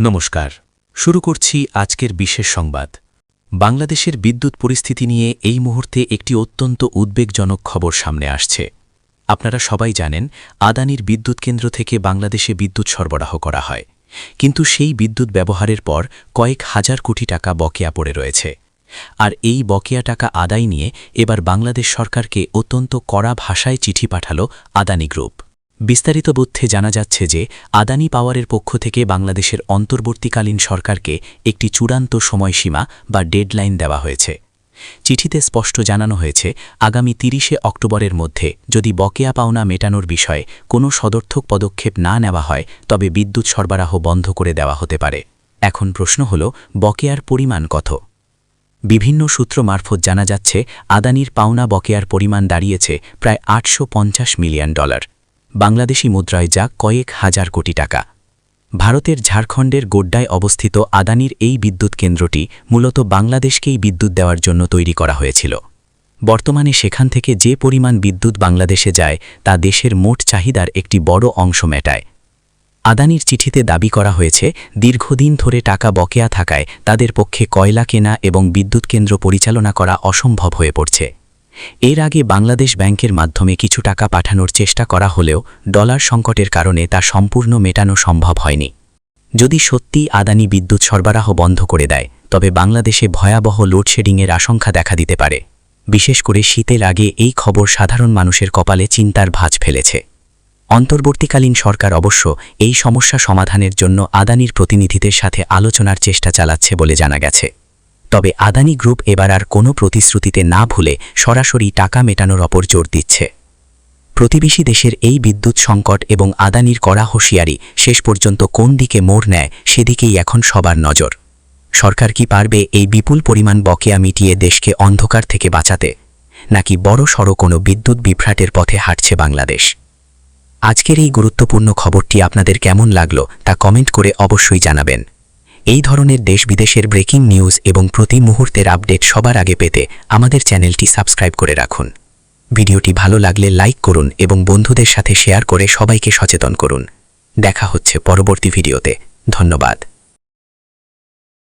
নমস্কার। শুরু করছি আজকের বিশেষ সংবাদ। বাংলাদেশের বিদ্যুৎ পরিস্থিতি নিয়ে এই মুহূর্তে একটি অত্যন্ত উদ্বেগজনক খবর সামনে আসছে। আপনারা সবাই জানেন, আদানির বিদ্যুৎ কেন্দ্র থেকে বাংলাদেশে বিদ্যুৎ সরবরাহ করা হয়। কিন্তু সেই বিদ্যুৎ ব্যবহারের পর কয়েক হাজার কোটি টাকা বকেয়া পড়ে রয়েছে। আর এই বকেয়া টাকা আদায় নিয়ে এবার বাংলাদেশ সরকারকে অত্যন্ত কড়া ভাষায় চিঠি পাঠাল আদানি গ্রুপ। বিস্তারিত তথ্যে জানা যাচ্ছে যে, আদানি পাওয়ারের পক্ষ থেকে বাংলাদেশের অন্তর্বর্তীকালীন সরকারকে একটি চূড়ান্ত সময়সীমা বা ডেডলাইন দেওয়া হয়েছে। চিঠিতে স্পষ্ট জানানো হয়েছে, আগামী তিরিশে অক্টোবরের মধ্যে যদি বকেয়া পাওনা মেটানোর বিষয়ে কোনো সদর্থক পদক্ষেপ না নেওয়া হয়, তবে বিদ্যুৎ সরবরাহ বন্ধ করে দেওয়া হতে পারে। এখন প্রশ্ন হল, বকেয়ার পরিমাণ কত? বিভিন্ন সূত্র মারফত জানা যাচ্ছে, আদানির পাওনা বকেয়ার পরিমাণ দাঁড়িয়েছে প্রায় আটশো পঞ্চাশ মিলিয়ন ডলার। বাংলাদেশি মুদ্রায় যা কয়েক হাজার কোটি টাকা। ভারতের ঝাড়খণ্ডের গোড্ডায় অবস্থিত আদানির এই বিদ্যুৎ কেন্দ্রটি মূলত বাংলাদেশকেই বিদ্যুৎ দেওয়ার জন্য তৈরি করা হয়েছিল। বর্তমানে সেখান থেকে যে পরিমাণ বিদ্যুৎ বাংলাদেশে যায়, তা দেশের মোট চাহিদার একটি বড় অংশ মেটায়। আদানির চিঠিতে দাবি করা হয়েছে, দীর্ঘদিন ধরে টাকা বকেয়া থাকায় তাদের পক্ষে কয়লা কেনা এবং বিদ্যুৎ কেন্দ্র পরিচালনা করা অসম্ভব হয়ে পড়ছে। এর আগে বাংলাদেশ ব্যাংকের মাধ্যমে কিছু টাকা পাঠানোর চেষ্টা করা হলেও ডলার সংকটের কারণে তা সম্পূর্ণ মেটানো সম্ভব হয়নি। যদি সত্যিই আদানি বিদ্যুৎ সরবরাহ বন্ধ করে দেয়, তবে বাংলাদেশে ভয়াবহ লোডশেডিংয়ের আশঙ্কা দেখা দিতে পারে। বিশেষ করে শীতের আগে এই খবর সাধারণ মানুষের কপালে চিন্তার ভাঁজ ফেলেছে। অন্তর্বর্তীকালীন সরকার অবশ্য এই সমস্যা সমাধানের জন্য আদানির প্রতিনিধিদের সাথে আলোচনার চেষ্টা চালাচ্ছে বলে জানা গেছে। তবে আদানি গ্রুপ এবার আর কোনো প্রতিশ্রুতিতে না ভুলে সরাসরি টাকা মেটানোর অপর জোর দিচ্ছে। প্রতিবেশী দেশের এই বিদ্যুৎ সংকট এবং আদানির কড়া হুঁশিয়ারি শেষ পর্যন্ত কোন দিকে মোড় নেয় সেদিকেই এখন সবার নজর। সরকার কি পারবে এই বিপুল পরিমাণ বকেয়া মিটিয়ে দেশকে অন্ধকার থেকে বাঁচাতে? নাকি বড় সড়ো কোনো বিদ্যুৎ বিভ্রাটের পথে হাঁটছে বাংলাদেশ? আজকের এই গুরুত্বপূর্ণ খবরটি আপনাদের কেমন লাগল তা কমেন্ট করে অবশ্যই জানাবেন। এই ধরনের দেশ বিদেশের ব্রেকিং নিউজ এবং প্রতি মুহূর্তের আপডেট সবার আগে পেতে আমাদের চ্যানেলটি সাবস্ক্রাইব করে রাখুন। ভিডিওটি ভালো লাগলে লাইক করুন এবং বন্ধুদের সাথে শেয়ার করে সবাইকে সচেতন করুন। দেখা হচ্ছে পরবর্তী ভিডিওতে। ধন্যবাদ।